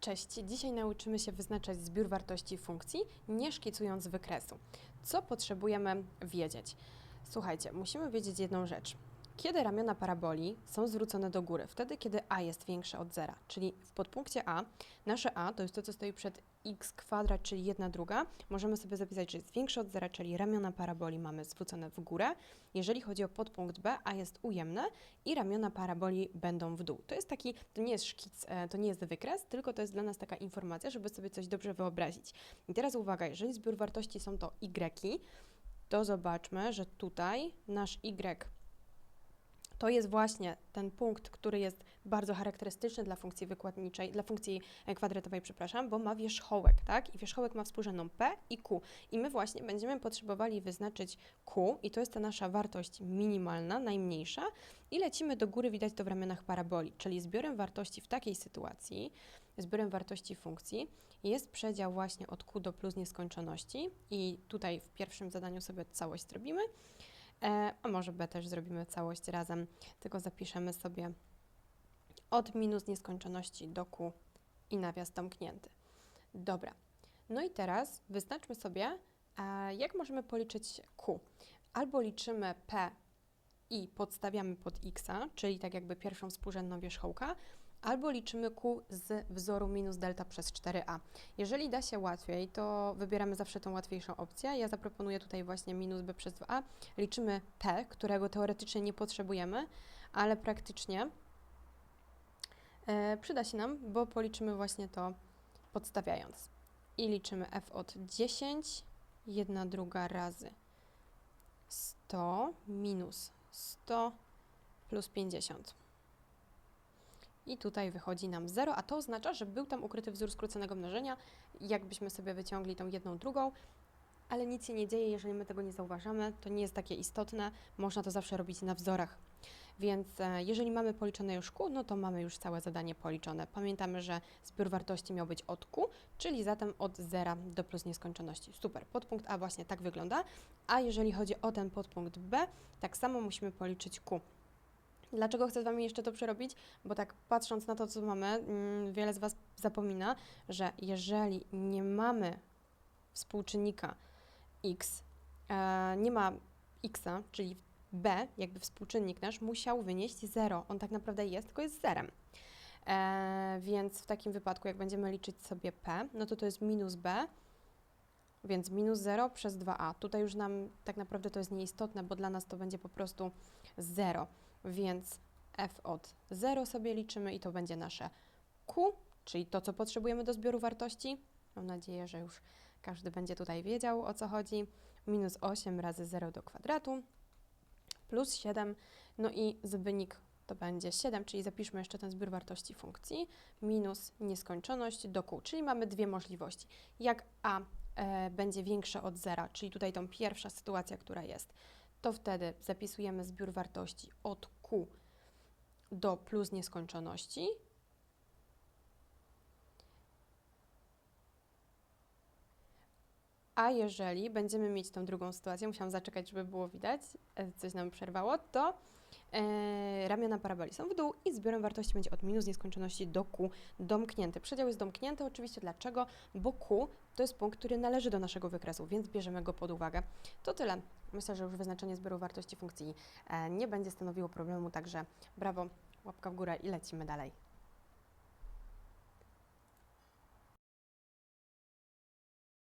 Cześć, dzisiaj nauczymy się wyznaczać zbiór wartości funkcji, nie szkicując wykresu. Co potrzebujemy wiedzieć? Słuchajcie, musimy wiedzieć jedną rzecz. Kiedy ramiona paraboli są zwrócone do góry? Wtedy, kiedy a jest większe od zera, czyli w podpunkcie a, nasze a to jest to, co stoi przed x kwadrat, czyli jedna druga. Możemy sobie zapisać, że jest większe od zera, czyli ramiona paraboli mamy zwrócone w górę. Jeżeli chodzi o podpunkt b, a jest ujemne i ramiona paraboli będą w dół. To jest taki, to nie jest szkic, e, to nie jest wykres, tylko to jest dla nas taka informacja, żeby sobie coś dobrze wyobrazić. I teraz uwaga, jeżeli zbiór wartości są to y, to zobaczmy, że tutaj nasz y to jest właśnie ten punkt, który jest bardzo charakterystyczny dla funkcji wykładniczej, dla funkcji e, kwadratowej, przepraszam, bo ma wierzchołek, tak? I wierzchołek ma współrzędną p i q. I my właśnie będziemy potrzebowali wyznaczyć q i to jest ta nasza wartość minimalna, najmniejsza i lecimy do góry, widać to w ramionach paraboli, czyli zbiorem wartości w takiej sytuacji, zbiorem wartości funkcji jest przedział właśnie od q do plus nieskończoności i tutaj w pierwszym zadaniu sobie całość zrobimy, a może B też zrobimy całość razem, tylko zapiszemy sobie od minus nieskończoności do Q i nawias domknięty. Dobra, no i teraz wyznaczmy sobie, e, jak możemy policzyć Q. Albo liczymy P i podstawiamy pod x, czyli tak jakby pierwszą współrzędną wierzchołka, albo liczymy Q z wzoru minus delta przez 4a. Jeżeli da się łatwiej, to wybieramy zawsze tą łatwiejszą opcję. Ja zaproponuję tutaj właśnie minus b przez 2a. Liczymy t, którego teoretycznie nie potrzebujemy, ale praktycznie e, przyda się nam, bo policzymy właśnie to podstawiając. I liczymy f od 10, 1 druga razy 100 minus 100 plus 50 i tutaj wychodzi nam 0, a to oznacza, że był tam ukryty wzór skróconego mnożenia, jakbyśmy sobie wyciągli tą jedną drugą, ale nic się nie dzieje, jeżeli my tego nie zauważamy, to nie jest takie istotne, można to zawsze robić na wzorach. Więc e, jeżeli mamy policzone już Q, no to mamy już całe zadanie policzone. Pamiętamy, że zbiór wartości miał być od Q, czyli zatem od 0 do plus nieskończoności. Super, podpunkt A właśnie tak wygląda, a jeżeli chodzi o ten podpunkt B, tak samo musimy policzyć Q. Dlaczego chcę z Wami jeszcze to przerobić? Bo tak patrząc na to, co mamy, mm, wiele z Was zapomina, że jeżeli nie mamy współczynnika x, e, nie ma x, czyli b, jakby współczynnik nasz, musiał wynieść 0. On tak naprawdę jest, tylko jest zerem. E, więc w takim wypadku, jak będziemy liczyć sobie p, no to to jest minus b, więc minus 0 przez 2a. Tutaj już nam tak naprawdę to jest nieistotne, bo dla nas to będzie po prostu 0 więc f od 0 sobie liczymy i to będzie nasze q, czyli to, co potrzebujemy do zbioru wartości. Mam nadzieję, że już każdy będzie tutaj wiedział, o co chodzi. Minus 8 razy 0 do kwadratu plus 7, no i wynik to będzie 7, czyli zapiszmy jeszcze ten zbiór wartości funkcji, minus nieskończoność do q, czyli mamy dwie możliwości. Jak a e, będzie większe od zera, czyli tutaj tą pierwsza sytuacja, która jest, to wtedy zapisujemy zbiór wartości od Q do plus nieskończoności. A jeżeli będziemy mieć tą drugą sytuację, musiałam zaczekać, żeby było widać, e, coś nam przerwało, to ramiona paraboli są w dół i zbiorem wartości będzie od minus nieskończoności do Q domknięty. Przedział jest domknięty oczywiście dlaczego? Bo Q to jest punkt, który należy do naszego wykresu, więc bierzemy go pod uwagę. To tyle. Myślę, że już wyznaczenie zbioru wartości funkcji e, nie będzie stanowiło problemu, także brawo, łapka w górę i lecimy dalej.